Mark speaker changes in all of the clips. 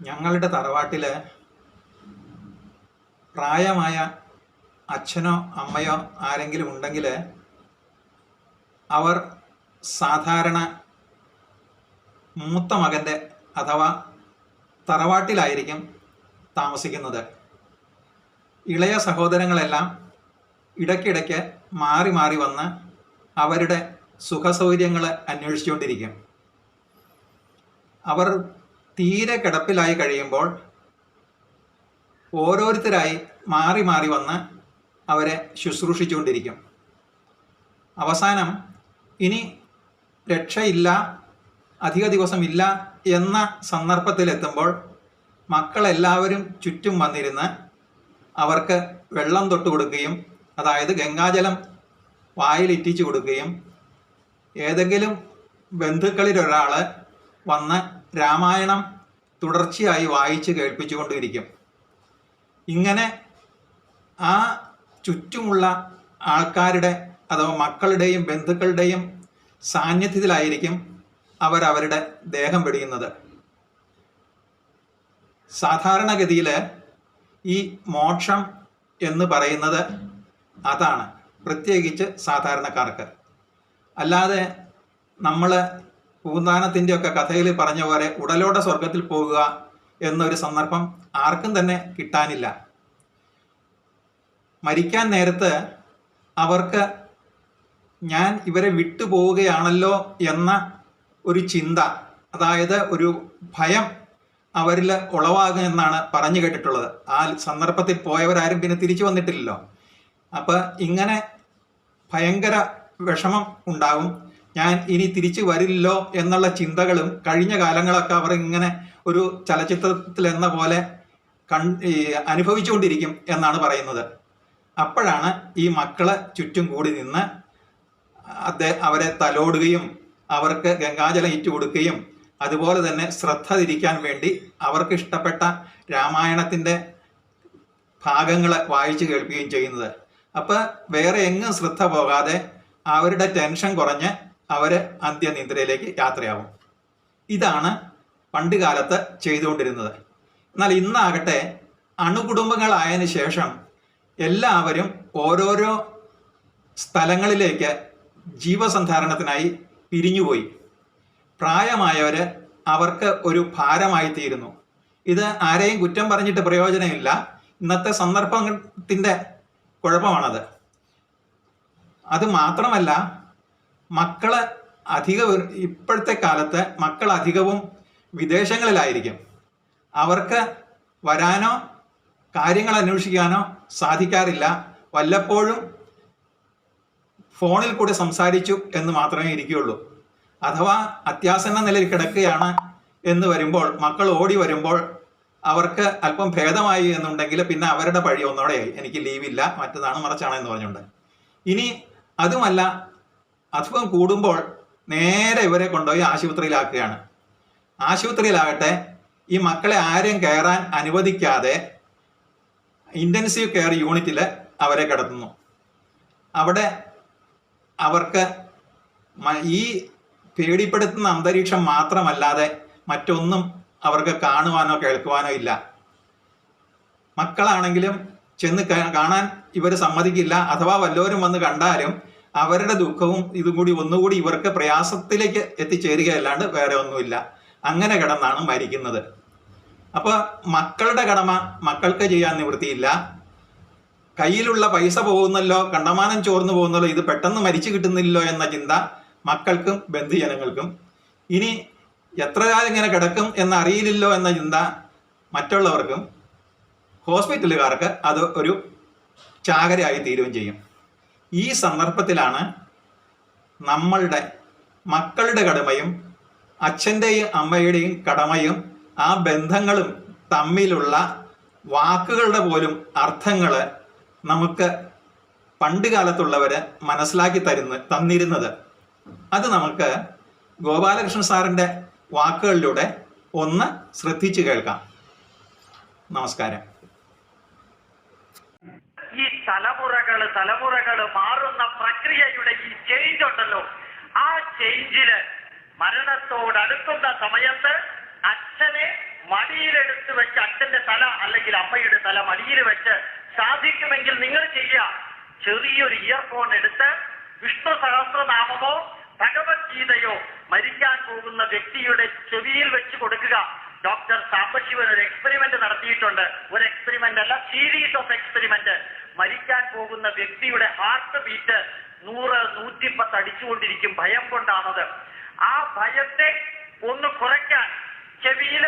Speaker 1: ഞങ്ങളുടെ തറവാട്ടിൽ പ്രായമായ അച്ഛനോ അമ്മയോ ആരെങ്കിലും ഉണ്ടെങ്കിൽ അവർ സാധാരണ മൂത്ത മകന്റെ അഥവാ തറവാട്ടിലായിരിക്കും താമസിക്കുന്നത്. ഇളയ സഹോദരങ്ങളെല്ലാം ഇടയ്ക്കിടയ്ക്ക് മാറി മാറി വന്ന് അവരുടെ സുഖസൗകര്യങ്ങൾ അന്വേഷിച്ചുകൊണ്ടിരിക്കും. അവർ തീരെ കിടപ്പിലായി കഴിയുമ്പോൾ ഓരോരുത്തരായി മാറി മാറി വന്ന് അവരെ ശുശ്രൂഷിച്ചുകൊണ്ടിരിക്കും. അവസാനം ഇനി രക്ഷയില്ല അധിക ദിവസമില്ല എന്ന സന്ദർഭത്തിലെത്തുമ്പോൾ മക്കളെല്ലാവരും ചുറ്റും വന്നിരുന്ന് അവർക്ക് വെള്ളം തൊട്ട് കൊടുക്കുകയും അതായത് ഗംഗാജലം വായിലിറ്റിച്ചു കൊടുക്കുകയും ഏതെങ്കിലും ബന്ധുക്കളിലൊരാൾ വന്ന് രാമായണം തുടർച്ചയായി വായിച്ച് കേൾപ്പിച്ചുകൊണ്ടിരിക്കും. ഇങ്ങനെ ആ ചുറ്റുമുള്ള ആൾക്കാരുടെ അഥവാ മക്കളുടെയും ബന്ധുക്കളുടെയും സാന്നിധ്യത്തിലായിരിക്കും അവർ അവരുടെ ദേഹം വെടിയുന്നത്. സാധാരണഗതിയിൽ ഈ മോക്ഷം എന്ന് പറയുന്നത് അതാണ്. പ്രത്യേകിച്ച് സാധാരണക്കാർക്ക്. അല്ലാതെ നമ്മൾ പൂന്താനത്തിന്റെ ഒക്കെ കഥയിൽ പറഞ്ഞ പോലെ ഉടലോടെ സ്വർഗത്തിൽ പോകുക എന്നൊരു സന്ദർഭം ആർക്കും തന്നെ കിട്ടാനില്ല. മരിക്കാൻ നേരത്ത് അവർക്ക് ഞാൻ ഇവരെ വിട്ടുപോവുകയാണല്ലോ എന്ന ഒരു ചിന്ത അതായത് ഒരു ഭയം അവരിൽ ഉളവാകും എന്നാണ് പറഞ്ഞു കേട്ടിട്ടുള്ളത്. ആ സന്ദർഭത്തിൽ പോയവരാരും പിന്നെ തിരിച്ചു വന്നിട്ടില്ലല്ലോ. അപ്പൊ ഇങ്ങനെ ഭയങ്കര വിഷമം ഉണ്ടാകും. ഞാൻ ഇനി തിരിച്ചു വരില്ലോ എന്നുള്ള ചിന്തകളും കഴിഞ്ഞ കാലങ്ങളൊക്കെ അവർ ഇങ്ങനെ ഒരു ചലച്ചിത്രത്തിൽ എന്ന പോലെ കൺ അനുഭവിച്ചുകൊണ്ടിരിക്കും എന്നാണ് പറയുന്നത്. അപ്പോഴാണ് ഈ മക്കളെ ചുറ്റും കൂടി നിന്ന് അദ്ദേഹം അവരെ തലോടുകയും അവർക്ക് ഗംഗാജലം ഇറ്റു കൊടുക്കുകയും അതുപോലെ തന്നെ ശ്രദ്ധ തിരിക്കാൻ വേണ്ടി അവർക്ക് ഇഷ്ടപ്പെട്ട രാമായണത്തിന്റെ ഭാഗങ്ങൾ വായിച്ചു കേൾപ്പിക്കുകയും ചെയ്യുന്നത്. അപ്പോൾ വേറെ എങ്ങും ശ്രദ്ധ പോകാതെ അവരുടെ ടെൻഷൻ കുറഞ്ഞ് അവർ അന്ത്യനിദ്രയിലേക്ക് യാത്രയാവും. ഇതാണ് പണ്ട് കാലത്ത് ചെയ്തുകൊണ്ടിരുന്നത്. എന്നാൽ ഇന്നാകട്ടെ അണുകുടുംബങ്ങളായതിനു ശേഷം എല്ലാവരും ഓരോരോ സ്ഥലങ്ങളിലേക്ക് ജീവസന്ധാരണത്തിനായി പിരിഞ്ഞുപോയി. പ്രായമായവർ അവർക്ക് ഒരു ഭാരമായി തീരുന്നു ഇത് ആരെയും കുറ്റം പറഞ്ഞിട്ട് പ്രയോജനമില്ല. ഇന്നത്തെ സന്ദർഭത്തിന്റെ കുഴപ്പമാണത്. അത് മാത്രമല്ല മക്കൾ അധിക ഇപ്പോഴത്തെ കാലത്ത് മക്കൾ അധികവും വിദേശങ്ങളിലായിരിക്കും. അവർക്ക് വരാനോ കാര്യങ്ങൾ അന്വേഷിക്കാനോ സാധിക്കാറില്ല. വല്ലപ്പോഴും ഫോണിൽ കൂടെ സംസാരിച്ചു എന്ന് മാത്രമേ ഇരിക്കുകയുള്ളൂ. അഥവാ അത്യാസന്ന നിലയിൽ കിടക്കുകയാണ് എന്ന് വരുമ്പോൾ മക്കൾ ഓടി വരുമ്പോൾ അവർക്ക് അല്പം ഭേദമായി എന്നുണ്ടെങ്കിൽ പിന്നെ അവരുടെ പഴി ഒന്നോടെയായി. എനിക്ക് ലീവില്ല മറ്റതാണ് മറച്ചാണ് എന്ന് പറഞ്ഞുകൊണ്ട്. ഇനി അതുമല്ല അസുഖം കൂടുമ്പോൾ നേരെ ഇവരെ കൊണ്ടുപോയി ആശുപത്രിയിലാക്കുകയാണ്. ആശുപത്രിയിലാകട്ടെ ഈ മക്കളെ ആരെയും കയറാൻ അനുവദിക്കാതെ ഇന്റൻസീവ് കെയർ യൂണിറ്റിൽ അവരെ കിടത്തുന്നു. അവിടെ അവർക്ക് ഈ പേടിപ്പെടുത്തുന്ന അന്തരീക്ഷം മാത്രമല്ലാതെ മറ്റൊന്നും അവർക്ക് കാണുവാനോ കേൾക്കുവാനോ ഇല്ല. മക്കളാണെങ്കിലും ചെന്ന് കാണാൻ ഇവർ സമ്മതിക്കില്ല. അഥവാ വല്ലവരും വന്ന് കണ്ടാലും അവരുടെ ദുഃഖവും ഇതും കൂടി ഒന്നുകൂടി ഇവർക്ക് പ്രയാസത്തിലേക്ക് എത്തിച്ചേരുകയല്ലാണ്ട് വേറെ ഒന്നുമില്ല. അങ്ങനെ കിടന്നാണ് മരിക്കുന്നത്. അപ്പൊ മക്കളുടെ കടമ മക്കൾക്ക് ചെയ്യാൻ നിവൃത്തിയില്ല. കയ്യിലുള്ള പൈസ പോകുന്നല്ലോ കണ്ടമാനം ചോർന്നു പോകുന്നല്ലോ ഇത് പെട്ടെന്ന് മരിച്ചു കിട്ടുന്നില്ലോ എന്ന ചിന്ത മക്കൾക്കും ബന്ധുജനങ്ങൾക്കും. ഇനി എത്ര കാലം ഇങ്ങനെ കിടക്കും എന്ന് അറിയില്ലല്ലോ എന്ന ചിന്ത മറ്റുള്ളവർക്കും ഹോസ്പിറ്റലുകാർക്ക് അത് ഒരു ചാകരയായി തീരുകയും ചെയ്യും. ഈ സന്ദർഭത്തിലാണ് നമ്മളുടെ മക്കളുടെ കടമയും അച്ഛന്റെയും അമ്മയുടെയും കടമയും ആ ബന്ധങ്ങളും തമ്മിലുള്ള വാക്കുകളുടെ പോലും അർത്ഥങ്ങൾ നമുക്ക് പണ്ട് കാലത്തുള്ളവർ മനസ്സിലാക്കി തരുന്ന തന്നിരുന്നത്. അത് നമുക്ക് ഗോപാലകൃഷ്ണൻ സാറിന്റെ വാക്കുകളിലൂടെ ഒന്ന് ശ്രദ്ധിച്ചു കേൾക്കാം. നമസ്കാരം.
Speaker 2: ഈ തലമുറകൾ തലമുറകൾ മാറുന്ന പ്രക്രിയയുടെ ഈ ചേഞ്ച് ഉണ്ടല്ലോ. ആ ചേഞ്ചിൽ മരണത്തോടടുക്കുന്ന സമയത്ത് അച്ഛനെ മടിയിലെടുത്ത് വെച്ച് അച്ഛന്റെ തല അല്ലെങ്കിൽ അമ്മയുടെ തല മടിയിൽ വെച്ച് സാധിക്കുമെങ്കിൽ നിങ്ങൾ ചെയ്യുക. ചെറിയൊരു ഇയർഫോൺ എടുത്ത് വിഷ്ണു സഹസ്രനാമമോ ഭഗവത്ഗീതയോ മരിക്കാൻ പോകുന്ന വ്യക്തിയുടെ ചെവിയിൽ വെച്ച് കൊടുക്കുക. ഡോക്ടർ സാംബശിവൻ ഒരു എക്സ്പെരിമെന്റ് നടത്തിയിട്ടുണ്ട്. ഒരു എക്സ്പെരിമെന്റ് അല്ല സീരീസ് ഓഫ് എക്സ്പെരിമെന്റ് മരിക്കാൻ പോകുന്ന വ്യക്തിയുടെ ഹാർട്ട് ബീറ്റ് നൂറ് നൂറ്റിപ്പത്ത് അടിച്ചുകൊണ്ടിരിക്കും. ഭയം കൊണ്ടാണത്. ആ ഭയത്തെ ഒന്ന് കുറയ്ക്കാൻ ചെവിയിൽ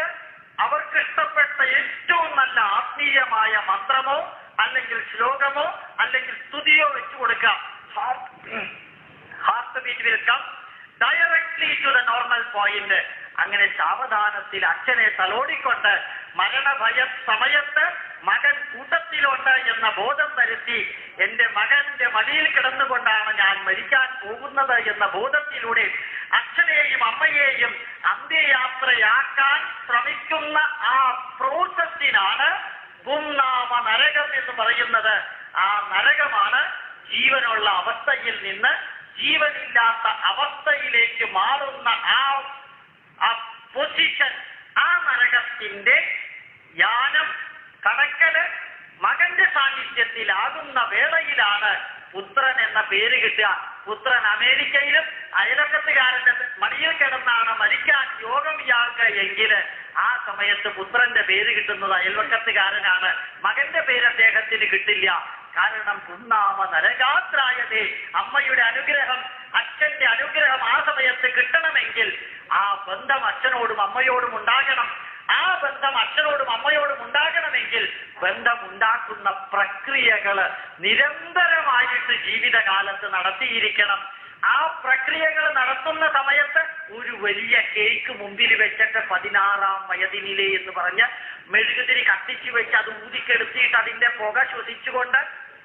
Speaker 2: അവർക്ക് ഇഷ്ടപ്പെട്ട ഏറ്റവും നല്ല ആത്മീയമായ മന്ത്രമോ അല്ലെങ്കിൽ ശ്ലോകമോ അല്ലെങ്കിൽ സ്തുതിയോ വെച്ചു കൊടുക്കാം. ഹാർട്ട് ബീറ്റ് വിൽക്കാം directly to the normal point അങ്ങനെ സാവധാനത്തിൽ അച്ഛനെ തലോടിക്കൊണ്ട് മരണഭയ സമയത്ത് മകൻ കൂട്ടത്തിലുണ്ട് എന്ന ബോധം വരുത്തി എന്റെ മകന്റെ മടിയിൽ കിടന്നുകൊണ്ടാണ് ഞാൻ മരിക്കാൻ പോകുന്നത് എന്ന ബോധത്തിലൂടെ അച്ഛനെയും അമ്മയെയും അന്ത്യയാത്രയാക്കാൻ ശ്രമിക്കുന്ന ആ പ്രോസസ്സിനാണ് പുന്നാമ നരകം എന്ന് പറയുന്നത്. ആ നരകമാണ് ജീവനുള്ള അവസ്ഥയിൽ നിന്ന് ജീവനില്ലാത്ത അവസ്ഥയിലേക്ക് മാറുന്ന ആ ആ പൊസിഷൻ ആ നരകത്തിന്റെ യാനം കടക്കൽ മകന്റെ സാന്നിധ്യത്തിലാകുന്ന വേളയിലാണ് പുത്രൻ എന്ന പേര് കിട്ടുക. പുത്രൻ അമേരിക്കയിലും അയലക്കത്തുകാരന്റെ മടിയിൽ കിടന്നാണ് മരിക്കാൻ യോഗം ഇയാൾക്ക് എങ്കിൽ ആ സമയത്ത് പുത്രന്റെ പേര് കിട്ടുന്നത് അയൽവക്കത്തുകാരനാണ്. മകന്റെ പേര് അദ്ദേഹത്തിന് കിട്ടില്ല. കാരണം പുന്നാമ നരകാത്രായതേ അമ്മയുടെ അനുഗ്രഹം അച്ഛന്റെ അനുഗ്രഹം ആ സമയത്ത് കിട്ടണമെങ്കിൽ ആ ബന്ധം അച്ഛനോടും അമ്മയോടും ഉണ്ടാകണം. ആ ബന്ധം അച്ഛനോടും അമ്മയോടും ഉണ്ടാകണമെങ്കിൽ ബന്ധം ഉണ്ടാക്കുന്ന പ്രക്രിയകൾ നിരന്തരമായിട്ട് ജീവിതകാലത്ത് നടത്തിയിരിക്കണം. ആ പ്രക്രിയകൾ നടത്തുന്ന സമയത്ത് ഒരു വലിയ കേക്ക് മുമ്പിൽ വെച്ചിട്ട് പതിനാറാം വയതിനിലെ എന്ന് പറഞ്ഞ് മെഴുകുതിരി കത്തിച്ചു വെച്ച് അത് ഊതിക്കെടുത്തിയിട്ട് അതിന്റെ പുക ശ്വസിച്ചുകൊണ്ട്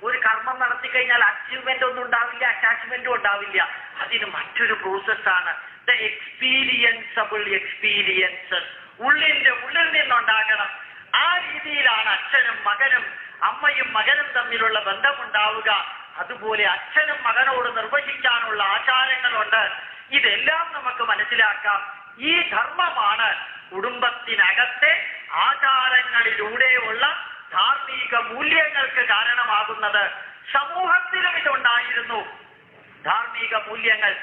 Speaker 2: ഒരു കർമ്മം നടത്തി കഴിഞ്ഞാൽ അച്ചീവ്മെന്റ് ഒന്നും ഉണ്ടാവില്ല അറ്റാച്ച്മെന്റും ഉണ്ടാവില്ല. അതിന് മറ്റൊരു പ്രോസസ്സാണ് ദ എക്സ്പീരിയൻസബിൾ എക്സ്പീരിയൻസസ് ഉള്ളിന്റെ ഉള്ളിൽ നിന്നുണ്ടാകണം. ആ രീതിയിലാണ് അച്ഛനും മകനും അമ്മയും മകനും തമ്മിലുള്ള ബന്ധമുണ്ടാവുക. അതുപോലെ അച്ഛനും മകനോട് നിർവഹിക്കാനുള്ള ആചാരങ്ങളുണ്ട്. ഇതെല്ലാം നമുക്ക് മനസ്സിലാക്കാം. ഈ ധർമ്മമാണ് കുടുംബത്തിനകത്തെ ആചാരങ്ങളിലൂടെയുള്ള ധാർമ്മിക മൂല്യങ്ങൾക്ക് കാരണമാകുന്നത് സമൂഹത്തിലും ഇതുണ്ടായിരുന്നു. ധാർമ്മിക മൂല്യങ്ങൾ